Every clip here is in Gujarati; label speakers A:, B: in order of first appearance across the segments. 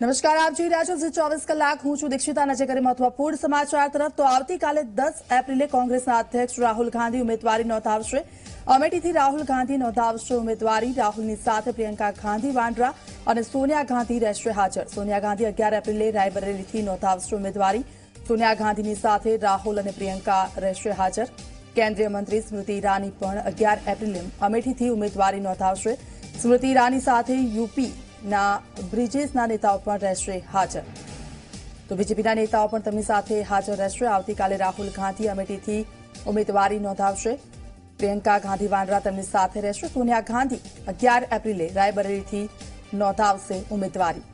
A: નમસ્કાર, આપ જોઈ રહ્યા છો ચોવીસ કલાક. હું છું દીક્ષિતા. નજર કરી મહત્વપૂર્ણ સમાચાર તરફ, તો આવતીકાલે દસ એપ્રિલે કોંગ્રેસના અધ્યક્ષ રાહુલ ગાંધી ઉમેદવારી નોંધાવશે. અમેઠીથી રાહુલ ગાંધી નોંધાવશે ઉમેદવારી. રાહુલની સાથે પ્રિયંકા ગાંધી વાંડરા અને સોનિયા ગાંધી રહેશે હાજર. સોનિયા ગાંધી અગિયાર એપ્રિલે રાયબરેલીથી નોંધાવશે ઉમેદવારી. સોનિયા ગાંધીની સાથે રાહુલ અને પ્રિયંકા રહેશે હાજર. કેન્દ્રીય મંત્રી સ્મૃતિ ઈરાની પણ અગિયાર એપ્રિલે અમેઠીથી ઉમેદવારી નોંધાવશે. સ્મૃતિ ઈરાની સાથે યુપીના બ્રિજેશના નેતાઓ પણ રહેશે હાજર. તો બીજેપીના નેતાઓ પણ તેમની સાથે હાજર રહેશે આવતીકાલે રાહુલ ગાંધી અમેઠીથી ઉમેદવારી નોંધાવશે. પ્રિયંકા ગાંધી વાંડરા તેમની સાથે રહેશે સોનિયા ગાંધી અગિયાર એપ્રિલે રાયબરેલીથી નોંધાવશે ઉમેદવારી.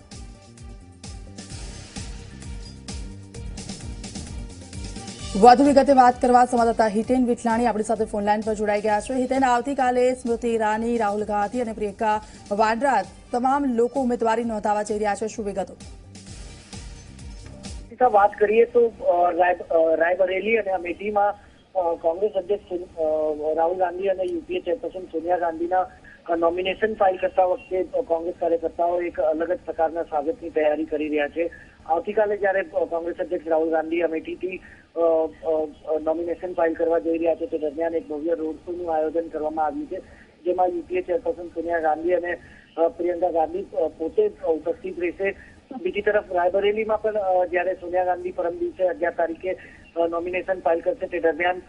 A: વધુ વિગતે વાત કરવા સંવાદદાતા હિતેન વિઠલાણી આપણી સાથે ફોનલાઈન પર જોડાઈ ગયા છે. હિતેન, આવતીકાલે સ્મૃતિ ઈરાની, રાહુલ ગાંધી અને પ્રિયંકા વાડ્રા તમામ લોકો ઉમેદવારી નોંધાવા જઈ રહ્યા છે. શું વિગતો?
B: વાત કરીએ તો રાયબરેલી અને અમેઠીમાં કોંગ્રેસ અધ્યક્ષ રાહુલ ગાંધી અને યુપીએ ચેરપર્સન સોનિયા ગાંધીના નોમિનેશન ફાઇલ કરતા વખતે કોંગ્રેસ કાર્યકર્તાઓ એક અલગ જ પ્રકારના સ્વાગતની તૈયારી કરી રહ્યા છે. આવતીકાલે જ્યારે કોંગ્રેસ અધ્યક્ષ રાહુલ ગાંધી અમેઠીથી નોમિનેશન ફાઇલ કરવા જઈ રહ્યા છે, તે દરમિયાન એક ભવ્ય રોડ શોનું આયોજન કરવામાં આવ્યું છે, જેમાં યુપીએ ચેરપર્સન સોનિયા ગાંધી અને પ્રિયંકા ગાંધી પોતે ઉપસ્થિત રહેશે. બીજી તરફ રાયબરેલીમાં પણ જ્યારે સોનિયા ગાંધી પરમ દિવસે અગિયાર તારીખે નોમિનેશન ફાઇલ કરશે, તે દરમિયાન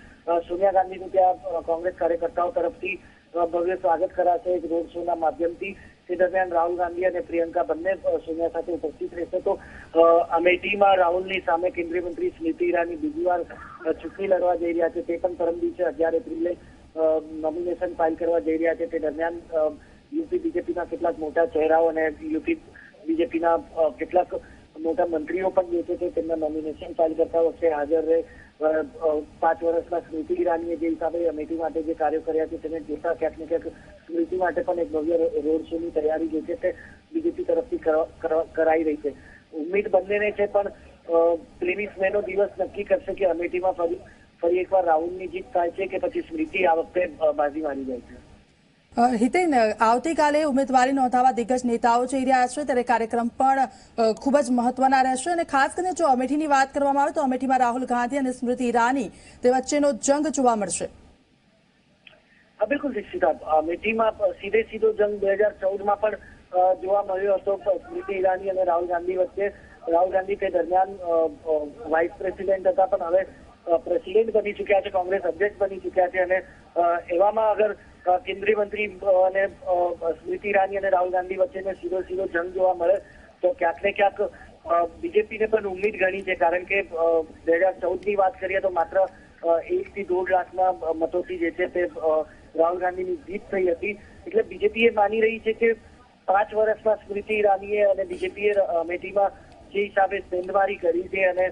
B: સોનિયા ગાંધીનું ત્યાં કોંગ્રેસ કાર્યકર્તાઓ તરફથી ભવ્ય સ્વાગત કરાશે એક રોડ શોના માધ્યમથી. તે દરમિયાન રાહુલ ગાંધી અને પ્રિયંકા બંને સોનિયા સાથે ઉપસ્થિત રહેશે. તો અમેઠીમાં રાહુલની સામે કેન્દ્રીય મંત્રી સ્મૃતિ ઈરાની બીજી વાર ચૂંટણી લડવા જઈ રહ્યા છે. તે પણ પરમ દિવસે અગિયાર એપ્રિલે નોમિનેશન ફાઇલ કરવા જઈ રહ્યા છે. તે દરમિયાન યુપી બીજેપીના કેટલાક મોટા ચહેરાઓ અને યુપી બીજેપીના કેટલાક મોટા મંત્રીઓ પણ જે છે તે તેમના નોમિનેશન ફાઇલ કરતા વખતે હાજર રહે. પાંચ વર્ષના સ્મૃતિ ઈરાનીએ જે હિસાબે અમેઠી માટે જે કાર્યો કર્યા છે તેને જોતા ક્યાંક ને ક્યાંક સ્મૃતિ માટે પણ એક ભવ્ય રોડ શોની તૈયારી જે છે તે બીજેપી તરફથી કરાઈ રહી છે. ઉમ્મીદ બંનેને છે પણ ત્રેવીસ મે નો દિવસ નક્કી કરશે કે અમેઠીમાં ફરી ફરી એકવાર રાહુલની જીત થાય છે કે પછી સ્મૃતિ આ વખતે બાજી મારી જાય છે.
A: હિતેન, આવતીકાલે ઉમેદવારી નોંધાવા દિગ્ગજ નેતાઓ જઈ રહ્યા છે. ત્યારે કાર્યક્રમ પણ ખૂબ જ મહત્વના રહેશે અને ખાસ કરીને જો અમેઠીની વાત કરવામાં આવે તો અમેઠીમાં રાહુલ ગાંધી અને સ્મૃતિ ઈરાની તે વચ્ચેનો જંગ જોવા મળશે.
B: બિલકુલ દીક્ષિતા અમેઠીમાં સીધે સીધો જંગ બે હજાર ચૌદમાં પણ જોવા મળ્યો હતો સ્મૃતિ ઈરાની અને રાહુલ ગાંધી વચ્ચે. રાહુલ ગાંધી તે દરમિયાન વાઇસ પ્રેસિડેન્ટ હતા પણ હવે પ્રેસિડેન્ટ બની ચુક્યા છે, કોંગ્રેસ અધ્યક્ષ બની ચુક્યા છે અને એવામાં અગર કેન્દ્રીય મંત્રી અને સ્મૃતિ ઈરાની અને રાહુલ ગાંધી વચ્ચેનો સીધો સીધો જંગ જોવા મળે, તો ક્યાંક ને ક્યાંક બીજેપીને પણ ઉમ્મીદ ઘણી છે. કારણ કે બે હજાર ચૌદની વાત કરીએ તો માત્ર એક થી દોઢ લાખના મતોથી જે છે તે રાહુલ ગાંધીની જીત થઈ હતી. એટલે બીજેપી એ માની રહી છે કે પાંચ વર્ષમાં સ્મૃતિ ઈરાનીએ અને બીજેપીએ અમેઠીમાં જે હિસાબે સેંધમારી કરી છે અને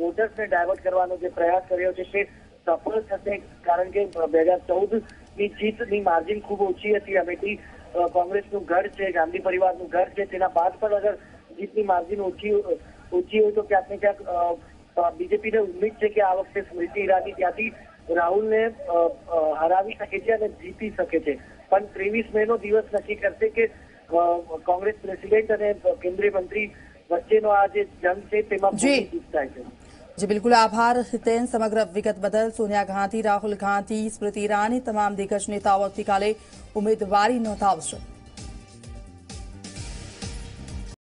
B: વોટર્સને ડાયવર્ટ કરવાનો જે પ્રયાસ કર્યો છે તે સફળ થશે. કારણ કે બે હજાર ચૌદ ની જીતની માર્જિન ખૂબ ઓછી હતી. અમેઠી કોંગ્રેસનું ઘર છે ગાંધી પરિવારનું ઘર છે. તેના બાદ પણ અગર જીતની માર્જિન ઓછી ઓછી હોય તો ક્યાંક ને ક્યાંક બીજેપીને ઉમ્મીદ છે કે આ વખતે સ્મૃતિ ઈરાની ત્યાંથી રાહુલને હરાવી શકે છે અને જીતી શકે છે. પણ ત્રેવીસ મે નો દિવસ નક્કી કરશે કે કોંગ્રેસ પ્રેસિડેન્ટ અને કેન્દ્રીય મંત્રી વચ્ચેનો આ જે જંગ છે તેમાં જીત થાય છે.
A: જી, બિલકુલ આભાર, હિતેન, સમગ્ર વિગત બદલ. સોનિયા ગાંધી, રાહુલ ગાંધી, સ્મૃતિ ઈરાની, તમામ દિગ્ગજ નેતાઓ આવતીકાલે ઉમેદવારી નોંધાવશે.